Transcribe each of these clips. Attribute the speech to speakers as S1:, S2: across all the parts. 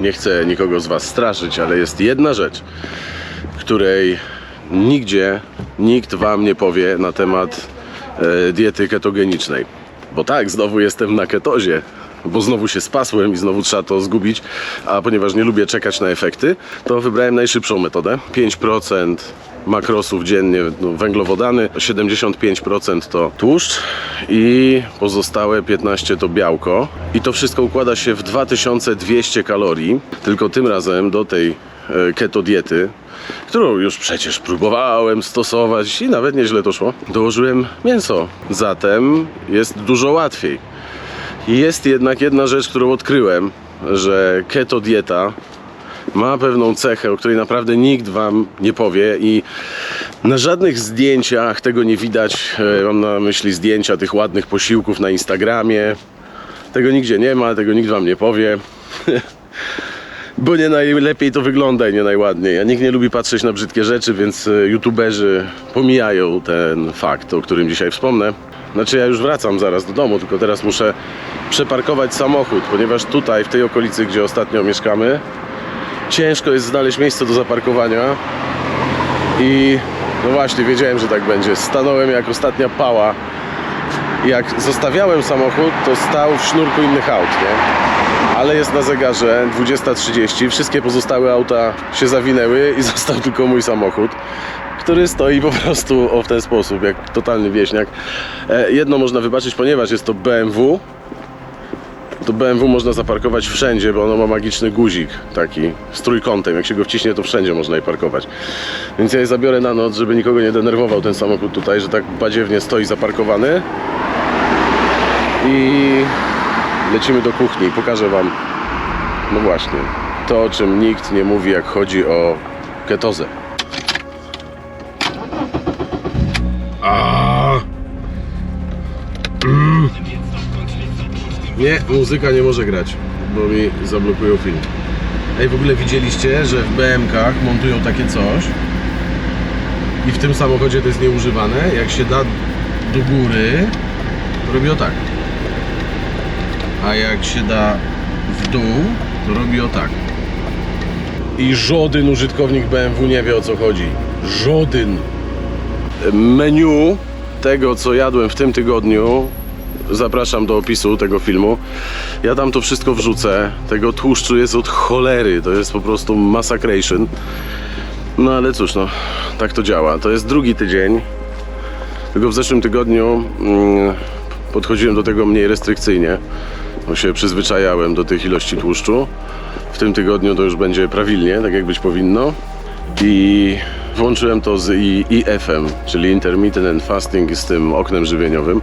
S1: nie chcę nikogo z Was straszyć, ale jest jedna rzecz, której nigdzie nikt Wam nie powie na temat e, diety ketogenicznej. Bo tak, znowu jestem na ketozie, bo znowu się spasłem i znowu trzeba to zgubić, a ponieważ nie lubię czekać na efekty, to wybrałem najszybszą metodę. 5% makrosów dziennie, no, węglowodany, 75% to tłuszcz i pozostałe 15% to białko. I to wszystko układa się w 2200 kalorii, tylko tym razem do tej e, keto diety, którą już przecież próbowałem stosować i nawet nieźle to szło, dołożyłem mięso. Zatem jest dużo łatwiej. Jest jednak jedna rzecz, którą odkryłem, że keto dieta ma pewną cechę, o której naprawdę nikt wam nie powie i na żadnych zdjęciach tego nie widać. E, Mam na myśli zdjęcia tych ładnych posiłków na Instagramie. Tego nigdzie nie ma, tego nikt wam nie powie. Bo nie najlepiej to wygląda i nie najładniej. A nikt nie lubi patrzeć na brzydkie rzeczy, więc e, youtuberzy pomijają ten fakt, o którym dzisiaj wspomnę. Znaczy ja już wracam zaraz do domu, tylko teraz muszę przeparkować samochód, ponieważ tutaj, w tej okolicy, gdzie ostatnio mieszkamy, ciężko jest znaleźć miejsce do zaparkowania. I no właśnie, wiedziałem, że tak będzie. Stanąłem jak ostatnia pała. Jak zostawiałem samochód, to stał w sznurku innych aut, nie? ale jest na zegarze 20.30. Wszystkie pozostałe auta się zawinęły i został tylko mój samochód, który stoi po prostu o w ten sposób, jak totalny wieśniak. E, jedno można wybaczyć, ponieważ jest to BMW. To BMW można zaparkować wszędzie, bo ono ma magiczny guzik taki z trójkątem. Jak się go wciśnie, to wszędzie można je parkować. Więc ja je zabiorę na noc, żeby nikogo nie denerwował ten samochód tutaj, że tak badziewnie stoi zaparkowany. I lecimy do kuchni. Pokażę Wam, no właśnie, to o czym nikt nie mówi, jak chodzi o ketozę. Nie, muzyka nie może grać, bo mi zablokują film. Ej, w ogóle widzieliście, że w BMKach montują takie coś i w tym samochodzie to jest nieużywane. Jak się da do góry, to robi o tak. A jak się da w dół, to robi o tak. I żaden użytkownik BMW nie wie o co chodzi. Żaden. Menu tego, co jadłem w tym tygodniu, zapraszam do opisu tego filmu. Ja tam to wszystko wrzucę. Tego tłuszczu jest od cholery. To jest po prostu massacration. No ale cóż, no, tak to działa. To jest drugi tydzień. Tylko w zeszłym tygodniu mm, podchodziłem do tego mniej restrykcyjnie, bo się przyzwyczajałem do tych ilości tłuszczu. W tym tygodniu to już będzie prawilnie, tak jak być powinno. I włączyłem to z IF-em, czyli Intermittent Fasting z tym oknem żywieniowym.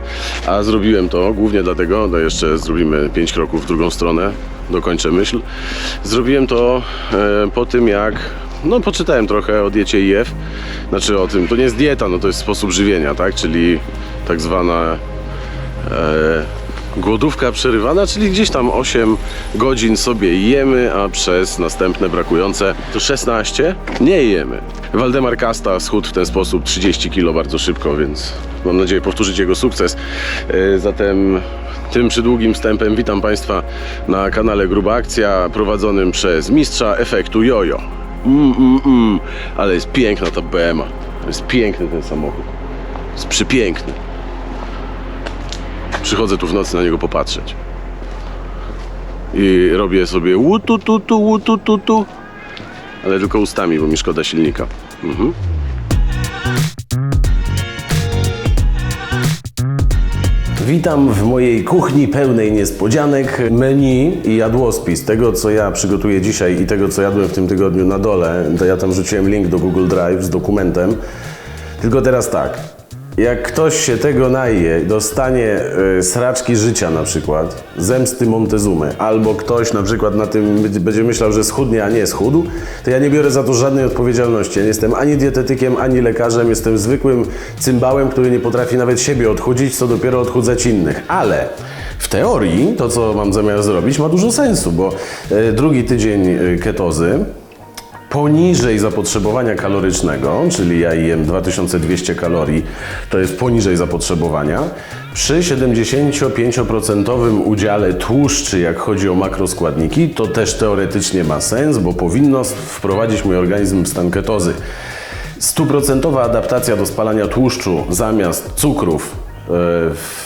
S1: A zrobiłem to głównie dlatego, no jeszcze zrobimy 5 kroków w drugą stronę, dokończę myśl. Zrobiłem to e, po tym jak no poczytałem trochę o diecie IF, znaczy o tym, to nie jest dieta, no to jest sposób żywienia, tak, czyli tak zwana e, głodówka przerywana, czyli gdzieś tam 8 godzin sobie jemy, a przez następne brakujące to 16 nie jemy. Waldemar Kasta schudł w ten sposób 30 kg bardzo szybko, więc mam nadzieję powtórzyć jego sukces. E, zatem tym przydługim wstępem witam Państwa na kanale Gruba Akcja prowadzonym przez mistrza efektu Jojo. Mm, mm, mm. Ale jest piękna ta BMA. Jest piękny ten samochód. Jest przepiękny. Przychodzę tu w nocy na niego popatrzeć. I robię sobie łutututu, łutututu. Ale tylko ustami, bo mi szkoda silnika. Mhm. Witam w mojej kuchni pełnej niespodzianek, menu i jadłospis. Tego, co ja przygotuję dzisiaj i tego, co jadłem w tym tygodniu na dole, to ja tam rzuciłem link do Google Drive z dokumentem. Tylko teraz tak, jak ktoś się tego naje, dostanie y, sraczki życia na przykład, zemsty Montezumy, albo ktoś na przykład na tym będzie- myślał, że schudnie, a nie schudł, to ja nie biorę za to żadnej odpowiedzialności. Ja nie jestem ani dietetykiem, ani lekarzem, jestem zwykłym cymbałem, który nie potrafi nawet siebie odchudzić, co dopiero odchudzać innych. Ale w teorii to, co mam zamiar zrobić, ma dużo sensu, bo y, drugi tydzień y, ketozy, poniżej zapotrzebowania kalorycznego, czyli ja jem 2200 kalorii, to jest poniżej zapotrzebowania, przy 75% udziale tłuszczy, jak chodzi o makroskładniki, to też teoretycznie ma sens, bo powinno wprowadzić mój organizm w stan ketozy. Stuprocentowa adaptacja do spalania tłuszczu zamiast cukrów e,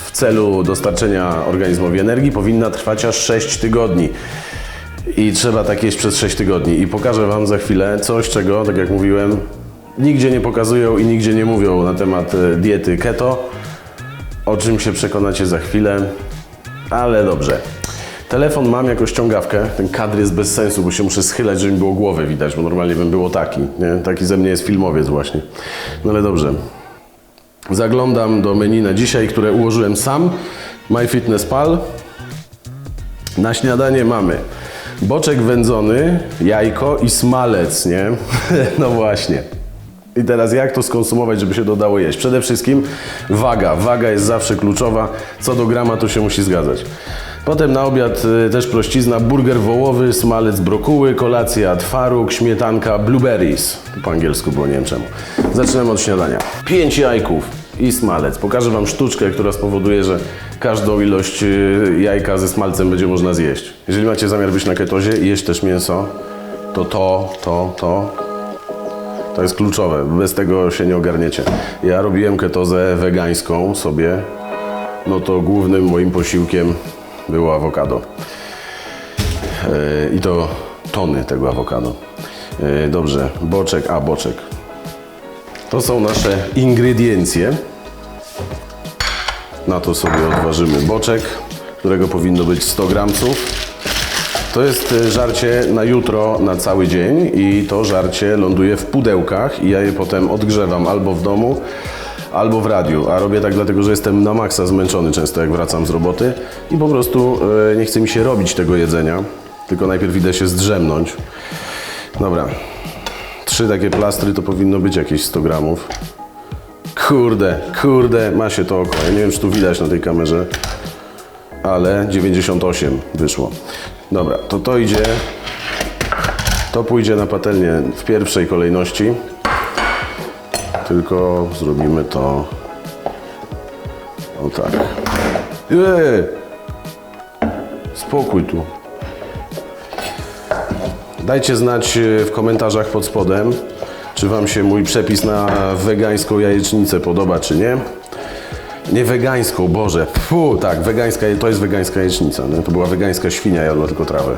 S1: w celu dostarczenia organizmowi energii powinna trwać aż 6 tygodni. I trzeba tak jeść przez 6 tygodni. I pokażę Wam za chwilę coś, czego, tak jak mówiłem, nigdzie nie pokazują i nigdzie nie mówią na temat e, diety keto, o czym się przekonacie za chwilę, ale dobrze. Telefon mam jako ściągawkę, ten kadr jest bez sensu, bo się muszę schylać, żeby mi było głowę widać, bo normalnie bym było taki. Nie? Taki ze mnie jest filmowiec właśnie. No ale dobrze. Zaglądam do menu na dzisiaj, które ułożyłem sam. MyFitnessPal. Na śniadanie mamy boczek wędzony, jajko i smalec, nie? No właśnie. I teraz jak to skonsumować, żeby się dodało jeść? Przede wszystkim waga. Waga jest zawsze kluczowa. Co do grama to się musi zgadzać. Potem na obiad y, też prościzna, burger wołowy, smalec brokuły, kolacja twaróg, śmietanka, blueberries. Po angielsku było, nie wiem czemu. Zaczynamy od śniadania. Pięć jajków i smalec. Pokażę Wam sztuczkę, która spowoduje, że każdą ilość y, jajka ze smalcem będzie można zjeść. Jeżeli macie zamiar być na ketozie i jeść też mięso, to to, to, to, to jest kluczowe. Bez tego się nie ogarniecie. Ja robiłem ketozę wegańską sobie. No to głównym moim posiłkiem było awokado. Yy, I to tony tego awokado. Yy, Dobrze, boczek, a boczek. To są nasze ingrediencje. Na to sobie odważymy boczek, którego powinno być 100 gramców. To jest e, żarcie na jutro, na cały dzień i to żarcie ląduje w pudełkach i ja je potem odgrzewam albo w domu, albo w radiu. A robię tak dlatego, że jestem na maksa zmęczony często jak wracam z roboty i po prostu e, nie chce mi się robić tego jedzenia, tylko najpierw idę się zdrzemnąć. Dobra, trzy takie plastry to powinno być jakieś 100 gramów. Kurde, kurde, ma się to oko. Ja nie wiem, czy tu widać na tej kamerze ale 98 wyszło. Dobra, to to idzie, to pójdzie na patelnię w pierwszej kolejności, tylko zrobimy to o tak. Eee! Spokój tu. Dajcie znać e, w komentarzach pod spodem, czy Wam się mój przepis na wegańską jajecznicę podoba, czy nie. Nie wegańską, Boże. Fu, tak, wegańska, to jest wegańska jajecznica. To była wegańska świnia, jadła tylko trawę.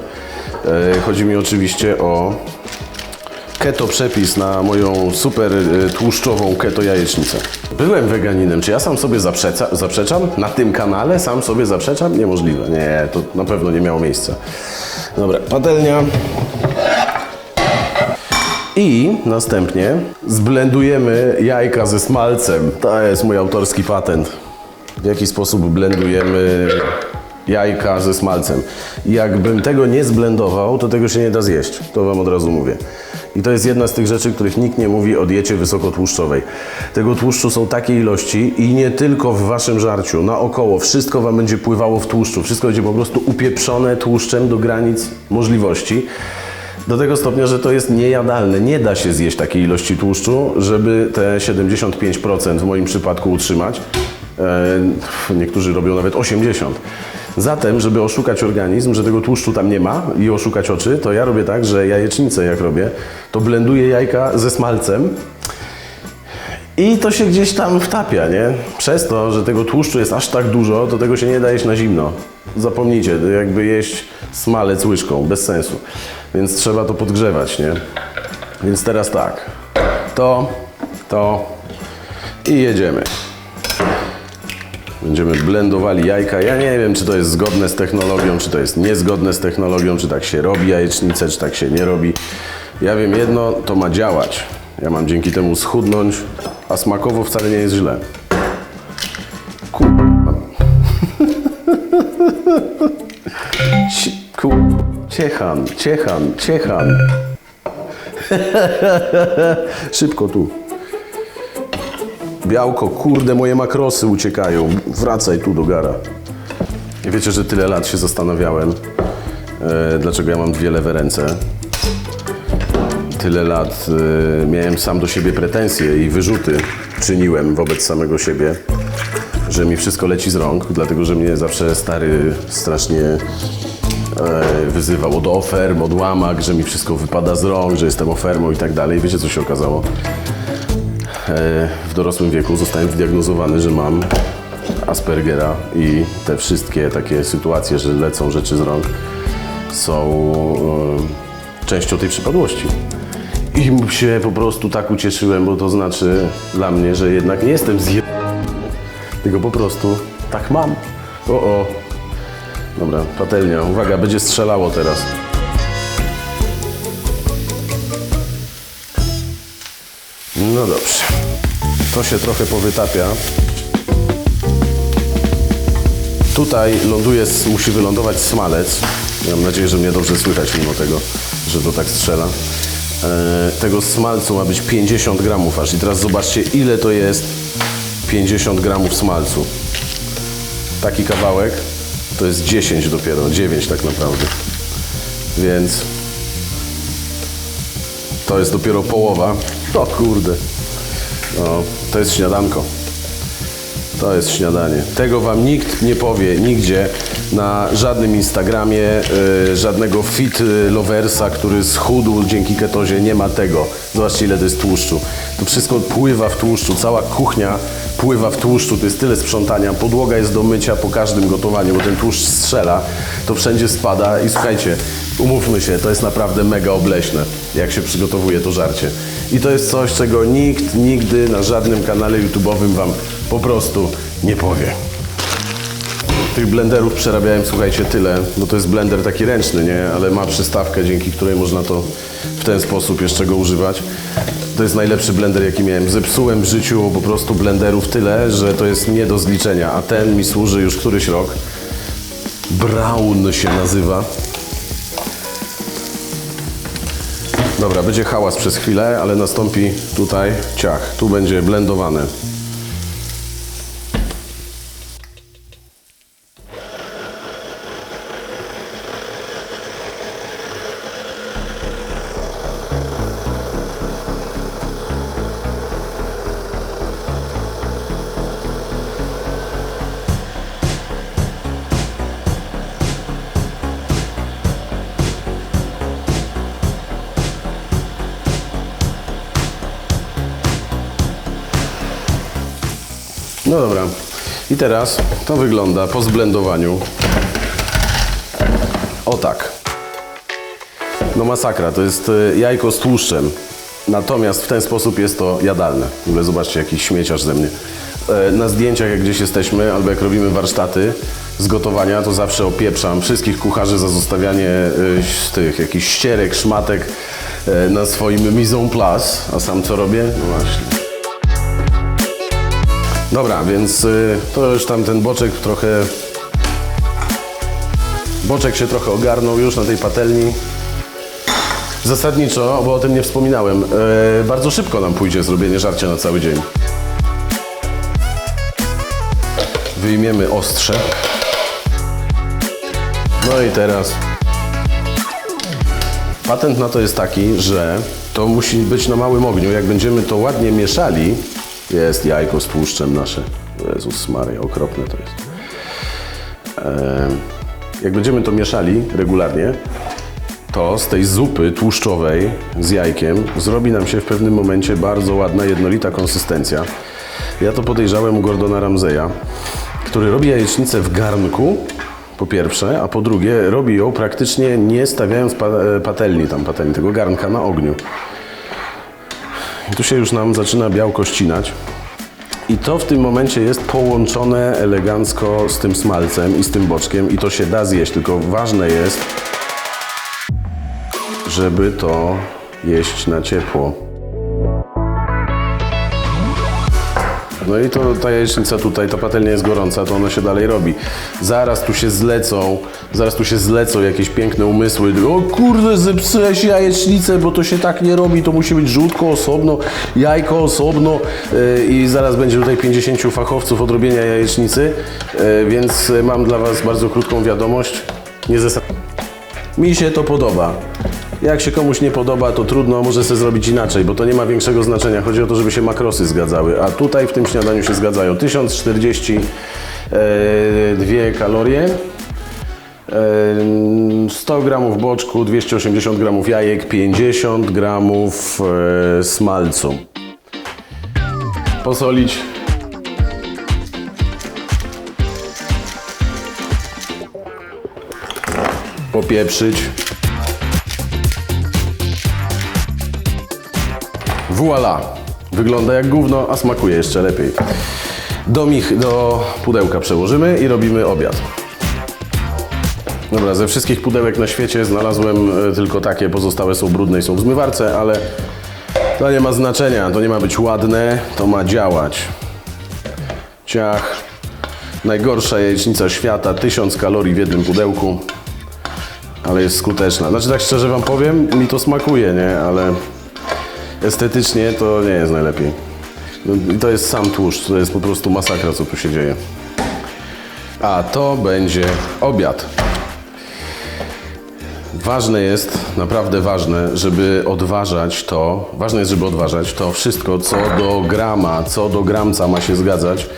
S1: E, chodzi mi oczywiście o keto przepis na moją super e, tłuszczową keto jajecznicę. Byłem weganinem. Czy ja sam sobie zaprzeca, zaprzeczam? Na tym kanale sam sobie zaprzeczam? Niemożliwe. Nie, to na pewno nie miało miejsca. Dobra, patelnia. I następnie zblendujemy jajka ze smalcem. To jest mój autorski patent. W jaki sposób blendujemy jajka ze smalcem. Jakbym tego nie zblendował, to tego się nie da zjeść. To Wam od razu mówię. I to jest jedna z tych rzeczy, których nikt nie mówi o diecie wysokotłuszczowej. Tego tłuszczu są takie ilości i nie tylko w Waszym żarciu, naokoło. Wszystko Wam będzie pływało w tłuszczu. Wszystko będzie po prostu upieprzone tłuszczem do granic możliwości. Do tego stopnia, że to jest niejadalne. Nie da się zjeść takiej ilości tłuszczu, żeby te 75% w moim przypadku utrzymać. E, niektórzy robią nawet 80%. Zatem, żeby oszukać organizm, że tego tłuszczu tam nie ma i oszukać oczy, to ja robię tak, że jajecznicę jak robię, to blenduję jajka ze smalcem i to się gdzieś tam wtapia, nie? Przez to, że tego tłuszczu jest aż tak dużo, to tego się nie da jeść na zimno. Zapomnijcie, jakby jeść smalec łyżką, bez sensu. Więc trzeba to podgrzewać, nie? Więc teraz tak, to, to i jedziemy. Będziemy blendowali jajka. Ja nie wiem, czy to jest zgodne z technologią, czy to jest niezgodne z technologią, czy tak się robi jajecznicę, czy tak się nie robi. Ja wiem jedno, to ma działać. Ja mam dzięki temu schudnąć, a smakowo wcale nie jest źle. Ku... Ci- Ku... Ciechan, ciechan, ciechan. Szybko tu. Białko, kurde, moje makrosy uciekają. Wracaj tu do gara. Wiecie, że tyle lat się zastanawiałem, e, dlaczego ja mam dwie lewe ręce. Tyle lat y, miałem sam do siebie pretensje i wyrzuty czyniłem wobec samego siebie, że mi wszystko leci z rąk, dlatego że mnie zawsze stary strasznie e, wyzywał od oferm, od łamak, że mi wszystko wypada z rąk, że jestem ofermą i tak dalej. Wiecie, co się okazało? E, w dorosłym wieku zostałem zdiagnozowany, że mam Aspergera i te wszystkie takie sytuacje, że lecą rzeczy z rąk, są e, częścią tej przypadłości. I się po prostu tak ucieszyłem, bo to znaczy dla mnie, że jednak nie jestem zje... tylko po prostu tak mam. O, o. Dobra, patelnia. Uwaga, będzie strzelało teraz. No dobrze. To się trochę powytapia. Tutaj ląduje, musi wylądować smalec. Mam nadzieję, że mnie dobrze słychać mimo tego, że to tak strzela. E, tego smalcu ma być 50 gramów aż. I teraz zobaczcie, ile to jest 50 gramów smalcu. Taki kawałek to jest 10 dopiero, 9 tak naprawdę. Więc to jest dopiero połowa. O kurde. No, to jest śniadanko. To jest śniadanie. Tego wam nikt nie powie nigdzie na żadnym Instagramie, y, żadnego fit y, loversa, który schudł dzięki ketozie, nie ma tego. Zobaczcie ile to jest tłuszczu. To wszystko pływa w tłuszczu, cała kuchnia pływa w tłuszczu, to jest tyle sprzątania, podłoga jest do mycia po każdym gotowaniu, bo ten tłuszcz strzela, to wszędzie spada i słuchajcie, umówmy się, to jest naprawdę mega obleśne, jak się przygotowuje to żarcie. I to jest coś, czego nikt nigdy na żadnym kanale YouTube'owym wam po prostu nie powie. Tych blenderów przerabiałem, słuchajcie, tyle, bo to jest blender taki ręczny, nie? Ale ma przystawkę, dzięki której można to w ten sposób jeszcze go używać. To jest najlepszy blender, jaki miałem. Zepsułem w życiu po prostu blenderów tyle, że to jest nie do zliczenia, a ten mi służy już któryś rok. Brown się nazywa. Dobra, będzie hałas przez chwilę, ale nastąpi tutaj ciach. Tu będzie blendowane. No dobra. I teraz to wygląda po zblendowaniu. O tak. No masakra, to jest y, jajko z tłuszczem. Natomiast w ten sposób jest to jadalne. W ogóle zobaczcie, jakiś śmieciarz ze mnie. E, Na zdjęciach, jak gdzieś jesteśmy, albo jak robimy warsztaty z gotowania, to zawsze opieprzam wszystkich kucharzy za zostawianie y, z tych jakichś ścierek, szmatek e, na swoim mise en place. A sam co robię? No właśnie. Dobra, więc y, to już tam ten boczek trochę... Boczek się trochę ogarnął już na tej patelni. Zasadniczo, bo o tym nie wspominałem, y, bardzo szybko nam pójdzie zrobienie żarcia na cały dzień. Wyjmiemy ostrze. No i teraz Patent na to jest taki, że to musi być na małym ogniu. Jak będziemy to ładnie mieszali, jest jajko z tłuszczem nasze. Jezus Maria, okropne to jest. Jak będziemy to mieszali regularnie, to z tej zupy tłuszczowej z jajkiem zrobi nam się w pewnym momencie bardzo ładna, jednolita konsystencja. Ja to podejrzałem u Gordona Ramseya, który robi jajecznicę w garnku, po pierwsze, a po drugie robi ją praktycznie nie stawiając pa patelni, tam patelni, tego garnka na ogniu. Tu się już nam zaczyna białko ścinać. I to w tym momencie jest połączone elegancko z tym smalcem i z tym boczkiem i to się da zjeść, tylko ważne jest, żeby to jeść na ciepło. No i to ta jajecznica tutaj, ta patelnia jest gorąca, to ona się dalej robi. Zaraz tu się zlecą, zaraz tu się zlecą jakieś piękne umysły. O kurde, zepsułeś jajecznicę, bo to się tak nie robi, to musi być żółtko osobno, jajko osobno yy, i zaraz będzie tutaj 50 fachowców od robienia jajecznicy, yy, więc mam dla Was bardzo krótką wiadomość. Nie zesa- Mi się to podoba. Jak się komuś nie podoba, to trudno, może sobie zrobić inaczej, bo to nie ma większego znaczenia. Chodzi o to, żeby się makrosy zgadzały, a tutaj w tym śniadaniu się zgadzają. 1042 kalorie, e, 100 gramów boczku, 280 gramów jajek, 50 gramów e, smalcu. Posolić. Popieprzyć. Voila! Wygląda jak gówno, a smakuje jeszcze lepiej. Do, mich, do pudełka przełożymy i robimy obiad. Dobra, ze wszystkich pudełek na świecie znalazłem e, tylko takie, pozostałe są brudne i są w zmywarce, ale to nie ma znaczenia, to nie ma być ładne, to ma działać. Ciach. Najgorsza jajecznica świata, 1000 kalorii w jednym pudełku, ale jest skuteczna. Znaczy tak szczerze Wam powiem, mi to smakuje, nie? Ale estetycznie to nie jest najlepiej. No, to jest sam tłuszcz, to jest po prostu masakra, co tu się dzieje. A to będzie obiad. Ważne jest, naprawdę ważne, żeby odważać to, ważne jest, żeby odważać to wszystko, co do grama, co do gramca ma się zgadzać,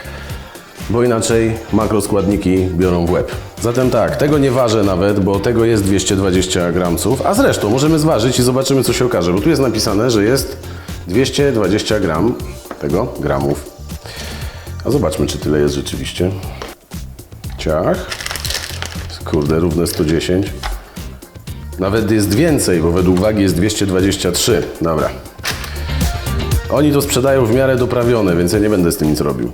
S1: bo inaczej makroskładniki biorą w łeb. Zatem tak, tego nie ważę nawet, bo tego jest 220 gramców, a zresztą możemy zważyć i zobaczymy, co się okaże, bo tu jest napisane, że jest 220 gram tego, gramów. A zobaczmy, czy tyle jest rzeczywiście. Ciach. Kurde, równe 110. Nawet jest więcej, bo według wagi jest 223. Dobra. Oni to sprzedają w miarę doprawione, więc ja nie będę z tym nic robił.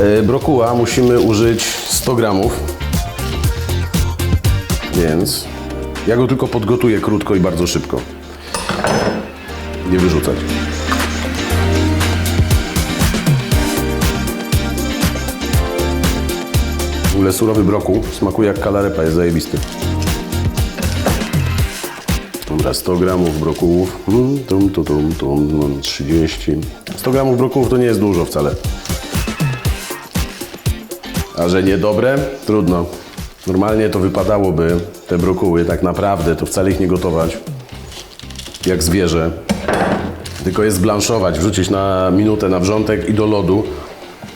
S1: E, Brokuła musimy użyć 100 gramów. Więc ja go tylko podgotuję krótko i bardzo szybko. Nie wyrzucać. W ogóle surowy brokuł smakuje jak kalarepa, jest zajebisty. Dobra, 100 gramów brokułów. Mm, tum, tum, tum, tum, mam 30. 100 gramów brokułów to nie jest dużo wcale. A że niedobre? Trudno. Normalnie to wypadałoby te brokuły, tak naprawdę, to wcale ich nie gotować. Jak zwierzę. Tylko je zblanszować, wrzucić na minutę na wrzątek i do lodu.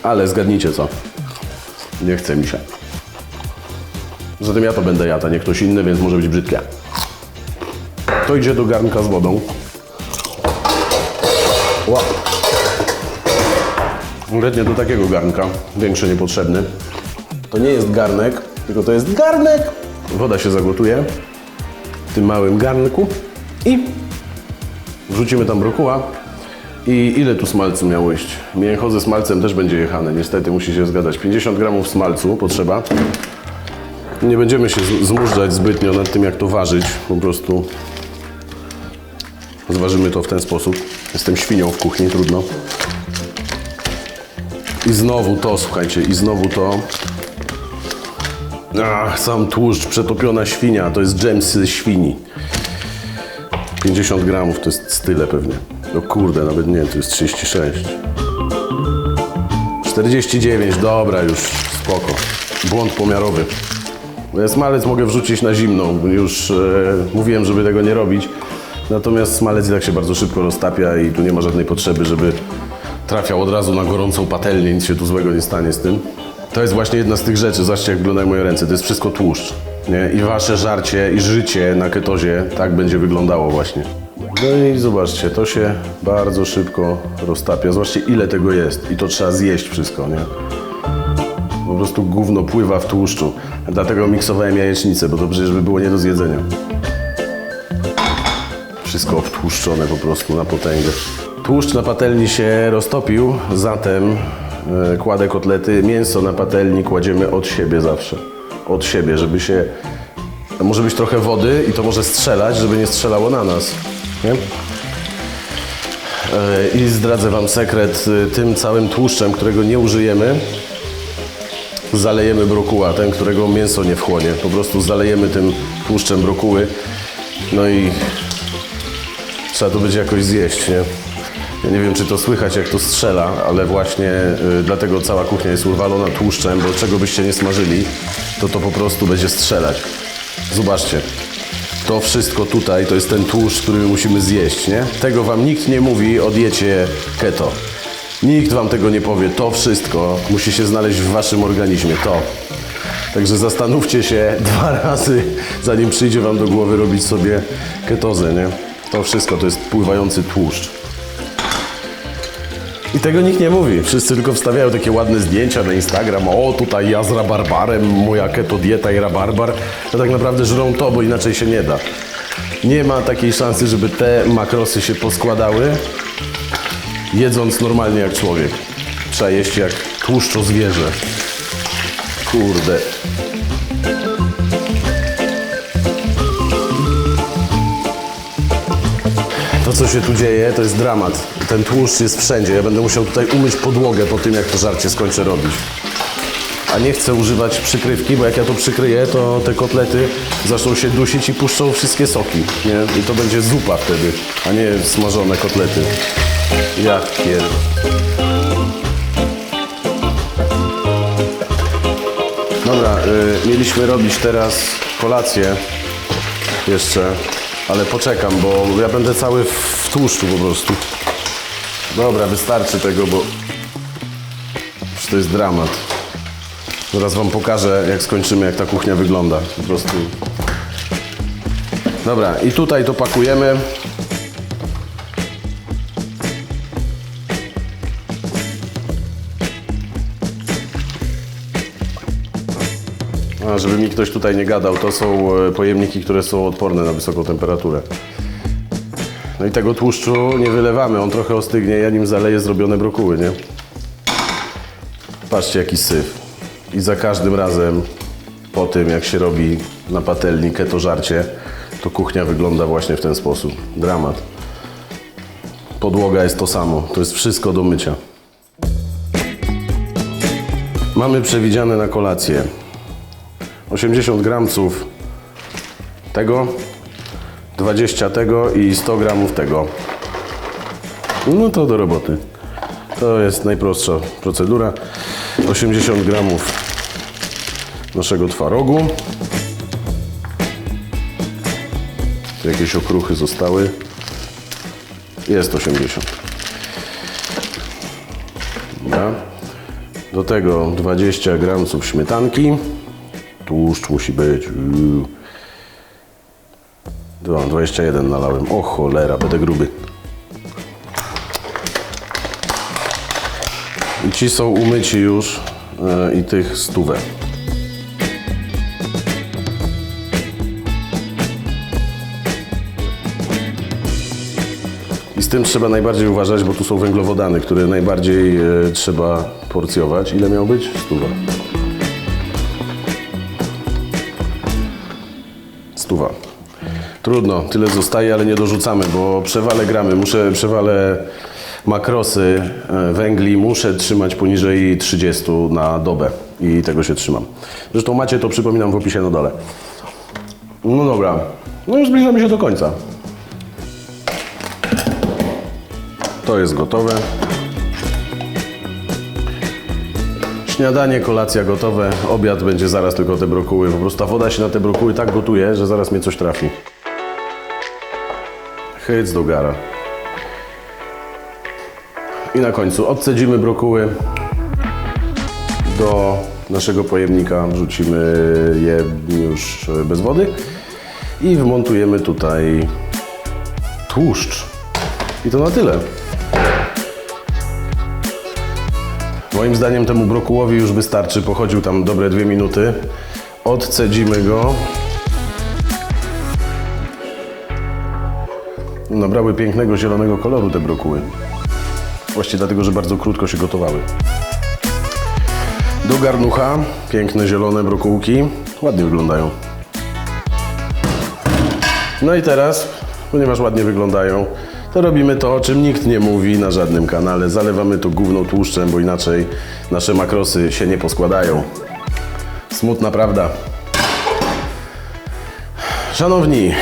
S1: Ale zgadnijcie co? Nie chce mi się. Zatem ja to będę jadł, a nie ktoś inny, więc może być brzydkie. To idzie do garnka z wodą. Ła. Konkretnie do takiego garnka, większy niepotrzebny. To nie jest garnek, tylko to jest garnek. Woda się zagotuje w tym małym garnku i wrzucimy tam brokuła. I ile tu smalcu miało iść? Mięcho ze smalcem też będzie jechane, niestety musi się zgadać. 50 gramów smalcu potrzeba. Nie będziemy się zmużdżać zbytnio nad tym, jak to ważyć. Po prostu zważymy to w ten sposób. Jestem świnią w kuchni, trudno. I znowu to, słuchajcie, i znowu to. Ach, sam tłuszcz, przetopiona świnia, to jest dżem z świni. 50 gramów to jest tyle pewnie. No kurde, nawet nie, to jest 36. 49, dobra już, spoko. Błąd pomiarowy. Smalec mogę wrzucić na zimną, już e, mówiłem, żeby tego nie robić. Natomiast smalec i tak się bardzo szybko roztapia i tu nie ma żadnej potrzeby, żeby trafiał od razu na gorącą patelnię, nic się tu złego nie stanie z tym. To jest właśnie jedna z tych rzeczy, zobaczcie jak wyglądają moje ręce, to jest wszystko tłuszcz. Nie? I wasze żarcie i życie na ketozie tak będzie wyglądało właśnie. No i zobaczcie, to się bardzo szybko roztapia. Zobaczcie ile tego jest i to trzeba zjeść wszystko, nie? Po prostu gówno pływa w tłuszczu. Dlatego miksowałem jajecznicę, bo to przecież by było nie do zjedzenia. Wszystko obtłuszczone po prostu na potęgę. Tłuszcz na patelni się roztopił, zatem kładę kotlety. Mięso na patelni kładziemy od siebie zawsze. Od siebie, żeby się... Może być trochę wody i to może strzelać, żeby nie strzelało na nas. Nie? E, I zdradzę Wam sekret. e, Tym całym tłuszczem, którego nie użyjemy, zalejemy brokuła, ten, którego mięso nie wchłonie. Po prostu zalejemy tym tłuszczem brokuły. No i trzeba to będzie jakoś zjeść, nie? Ja nie wiem, czy to słychać, jak to strzela, ale właśnie y, dlatego cała kuchnia jest urwalona tłuszczem, bo czego byście nie smażyli, to to po prostu będzie strzelać. Zobaczcie. To wszystko tutaj to jest ten tłuszcz, który my musimy zjeść, nie? Tego wam nikt nie mówi o diecie keto. Nikt wam tego nie powie. To wszystko musi się znaleźć w waszym organizmie. To. Także zastanówcie się dwa razy, zanim przyjdzie wam do głowy robić sobie ketozę, nie? To wszystko to jest pływający tłuszcz. I tego nikt nie mówi. Wszyscy tylko wstawiają takie ładne zdjęcia na Instagram. O, tutaj ja z rabarbarem, moja keto dieta i rabarbar. To tak naprawdę żrą to, bo inaczej się nie da. Nie ma takiej szansy, żeby te makrosy się poskładały, jedząc normalnie jak człowiek. Trzeba jeść jak tłuszczo zwierzę. Kurde. Co się tu dzieje, to jest dramat. Ten tłuszcz jest wszędzie. Ja będę musiał tutaj umyć podłogę po tym, jak to żarcie skończę robić. A nie chcę używać przykrywki, bo jak ja to przykryję, to te kotlety zaczną się dusić i puszczą wszystkie soki. Nie? I to będzie zupa wtedy, a nie smażone kotlety. Ja pier... Dobra, y, mieliśmy robić teraz kolację jeszcze, ale poczekam, bo ja będę cały w, tłuszczu po prostu. Dobra, wystarczy tego, bo to jest dramat. Zaraz wam pokażę, jak skończymy, jak ta kuchnia wygląda. Po prostu. Dobra, i tutaj to pakujemy. A, żeby mi ktoś tutaj nie gadał, to są e, pojemniki, które są odporne na wysoką temperaturę. No i tego tłuszczu nie wylewamy, on trochę ostygnie, ja nim zaleję zrobione brokuły, nie? Patrzcie jaki syf. I za każdym razem po tym, jak się robi na patelni keto żarcie, to kuchnia wygląda właśnie w ten sposób. Dramat. Podłoga jest to samo, to jest wszystko do mycia. Mamy przewidziane na kolację 80 gramców tego, 20 tego i 100 gramów tego. No to do roboty. To jest najprostsza procedura. 80 gramów naszego twarogu. Tu jakieś okruchy zostały. Jest 80. Dobra. Do tego 20 gramów śmietanki. Tłuszcz musi być. Uuu. Dwa- 21 nalałem. O cholera, będę gruby. I ci są umyci już e, i tych stówę. I z tym trzeba najbardziej uważać, bo tu są węglowodany, które najbardziej e, trzeba porcjować. Ile miał być? Stuwa. Trudno, tyle zostaje, ale nie dorzucamy, bo przewalę gramy. Muszę, przewalę makrosy, e, węgli, muszę trzymać poniżej 30 na dobę i tego się trzymam. Zresztą macie to, przypominam, w opisie na dole. No dobra, no już zbliżamy się do końca. To jest gotowe. Śniadanie, kolacja gotowe, obiad będzie zaraz tylko te brokuły. Po prostu ta woda się na te brokuły tak gotuje, że zaraz mnie coś trafi. Hyc do gara. I na końcu odcedzimy brokuły do naszego pojemnika, wrzucimy je już bez wody i wmontujemy tutaj tłuszcz. I to na tyle. Moim zdaniem temu brokułowi już wystarczy. Pochodził tam dobre dwie minuty. Odcedzimy go. Nabrały pięknego zielonego koloru te brokuły. Właściwie dlatego, że bardzo krótko się gotowały. Do garnucha piękne zielone brokułki. Ładnie wyglądają. No i teraz, ponieważ ładnie wyglądają, to robimy to, o czym nikt nie mówi na żadnym kanale. Zalewamy to gówno tłuszczem, bo inaczej nasze makrosy się nie poskładają. Smutna prawda. Szanowni,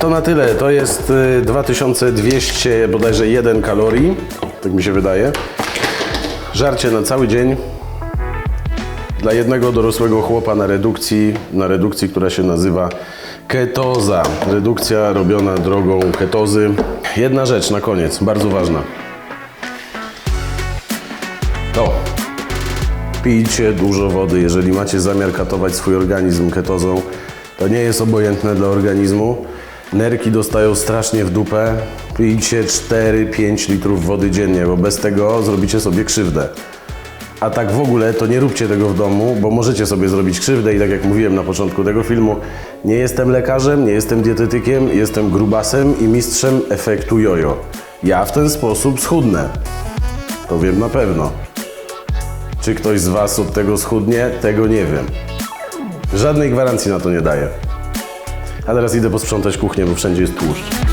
S1: to na tyle. To jest y, 2200 bodajże 1 kalorii, tak mi się wydaje. Żarcie na cały dzień dla jednego dorosłego chłopa na redukcji, na redukcji, która się nazywa Ketoza. Redukcja robiona drogą ketozy. Jedna rzecz na koniec, bardzo ważna. To. Pijcie dużo wody. Jeżeli macie zamiar katować swój organizm ketozą, to nie jest obojętne dla organizmu. Nerki dostają strasznie w dupę. Pijcie 4-5 litrów wody dziennie, bo bez tego zrobicie sobie krzywdę. A tak w ogóle to nie róbcie tego w domu, bo możecie sobie zrobić krzywdę i tak jak mówiłem na początku tego filmu, nie jestem lekarzem, nie jestem dietetykiem, jestem grubasem i mistrzem efektu jojo. Ja w ten sposób schudnę. To wiem na pewno. Czy ktoś z Was od tego schudnie? Tego nie wiem. Żadnej gwarancji na to nie daję. A teraz idę posprzątać kuchnię, bo wszędzie jest tłuszcz.